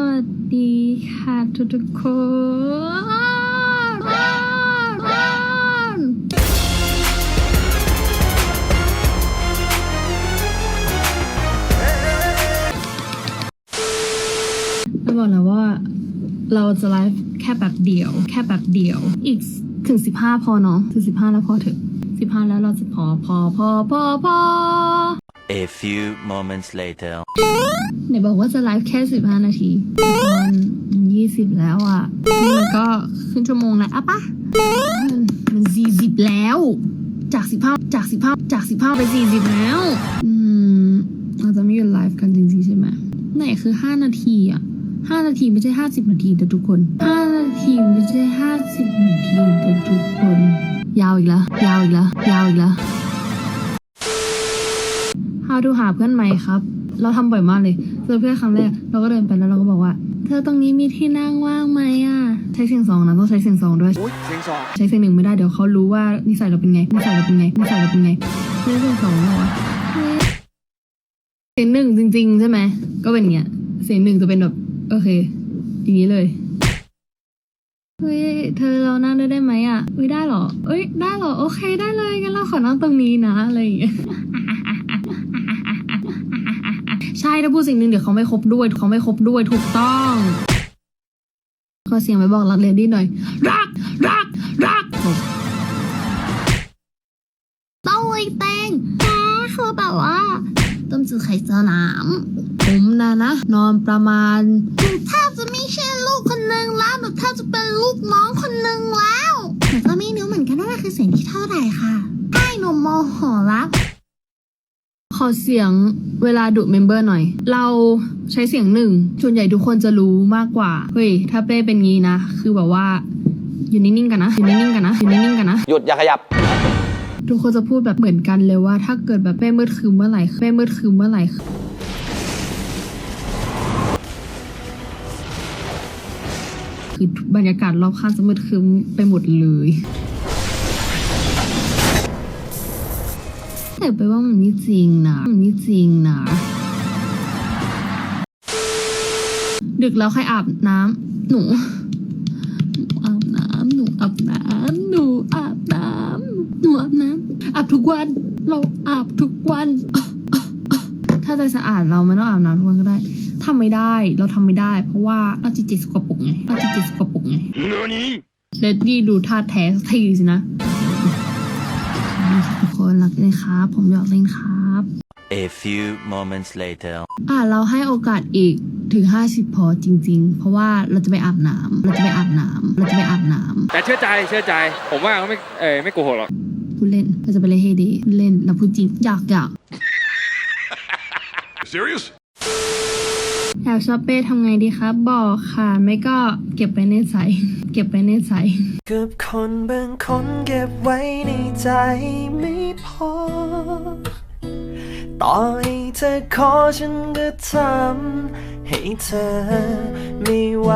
วัสดีค่ะทุกทุกคนเราบอกแล้วว่าเราจะไลฟ์แค่แบบเดียว แค่แบบเดียว อีกถึงสิบห้าพอเนาะถึงสิบห้าแล้วพอเถอะสิบห้าแล้วเราจะพอพอพอพอพอ A few moments later. ไหนบอกว่าจะไลฟ์แค่สิบห้านาทีตอนยี่สิบแล้วอะนี่มันก็ขึ้นชั่วโมงแล้วอะปะมันสี่สิบแล้ว จากสิบห้าจากสิบห้าจากสิบห้าไปสี่สิบแล้ว อืมเราจะไม่หยุดไลฟ์กันจริงๆใช่ไหมไหนคือห้านาทีอะห้านาทีไม่ใช่ห้าสิบนาทีแต่ทุกคนห้านาทีไม่ใช่ห้าสิบนาทีแต่ทุกคน ยาวอีกแล้ว ยาวอีกแล้ว ยาวอีกแล้ว How to หาเพื่อนใหม่ครับ เราทำบ่อยมากเลยเจอเพื่อนครั้งแรกเราก็เดินไปแล้วเราก็บอกว่า เธอตรงนี้มีที่นั่งว่างไหมอะ ใช้เสียงสองนะต้องใช้เสียงสองด้วยอุ้ยเสียงสองใช้เสียงหนึ่งไม่ได้เดี๋ยวเขารู้ว่านิสัยเราเป็นไงนิสัยเราเป็นไงนิสัยเราเป็นไงใช้เสียงสองเหรอวะเฮ้ยเสียงหนึ่งจริง ๆ ใช่ไหมก็เป็นอย่างเงี้ยเสียงหนึ่งจะเป็นแบบโอเค อย่างนี้เลยเฮ้ยเธอเรานั่งด้วยได้ไหมอะเอ้ยได้เหรอเอ้ยได้เหรอโอเคได้เลยงั้นเราขอนั่งตรงนี้นะอะไรอย่างเงี้ย ใช่ ถ้าพูดสิ่งหนึ่งเดี๋ยวเขาไม่ครบด้วยเขาไม่ครบด้วยถูกต้องขอเสียงไปบอกรักเลดี้หน่อย รัก รัก รักต้องเลยเตงแม่คือแบบว่าต้มจืดไข่เจียวน้ำผมนะนะ นอนประมาณหนูแทบจะไม่ใช่ลูกคนนึงแล้วหนูแทบจะเป็นลูกน้องคนนึงแล้วหนูก็ไม่รู้เหมือนกันว่าคือเสียงที่เท่าไหร่ค่ะใช่หนูโมโหแล้วข อเสียงเวลาดุเมมเบอร์หน่อย เราใช้เสียงหนึ่งส่วนใหญ่ทุกคนจะรู้มากกว่า เฮ้ย ถ้าเป้เป็นงี้นะ คือแบบว่า อยู่นิ่งๆกันนะ อยู่นิ่งๆกันนะ อยู่นิ่งๆกันนะ หยุดอย่าขยับ ทุกคนจะพูดแบบเหมือนกันเลยว่า ถ้าเกิดแบบเป้มืดคืนเมื่อไหร่เป้มืดคืนเมื่อไหร่คือบรรยากาศรอบข้างจะมืดคืนไปหมดเลย แต่ไปว่ามันไม่จริงนะมันไม่จริงนะ ดึกแล้วใครอาบน้ำหนูหนูอาบน้ำหนูอาบน้ำหนูอาบน้ำหนูอาบน้ำอาบทุกวัน เราอาบทุกวัน ถ้าใจสะอาดเราไม่ต้องอาบน้ำทุกวันก็ได้ทำไม่ได้เราทำไม่ได้ เพราะว่าเราจิตจิตสกปรกไงเราจิตจิตสกปรกไงเลดดี้ดูท่าแท้สักทีสินะทุก คนรักเลยครับ ผมอยากเล่นครับ A few moments later. อะเราให้โอกาสอีกถึง 50 พอจริง ๆ เพราะว่าเราจะไปอาบน้ำเราจะไปอาบน้ำเราจะไปอาบน้ำแต่เชื่อใจเชื่อใจ ผมว่าเขาไม่เออไม่โกหกหรอกพูดเล่นเราจะไปเล่นเฮดีพูดเล่นเราพูดจริงอยากอยาก Serious? อยากช้อปเป้ทำไงดีครับ บอกค่ะ ไม่ก็เก็บไว้ในใจเก็บไว้ในใจกับคนบางคนเก็บไว้ในใจไม่พอ ต่อให้เธอขอฉันก็ทำให้เธอไม่ไหว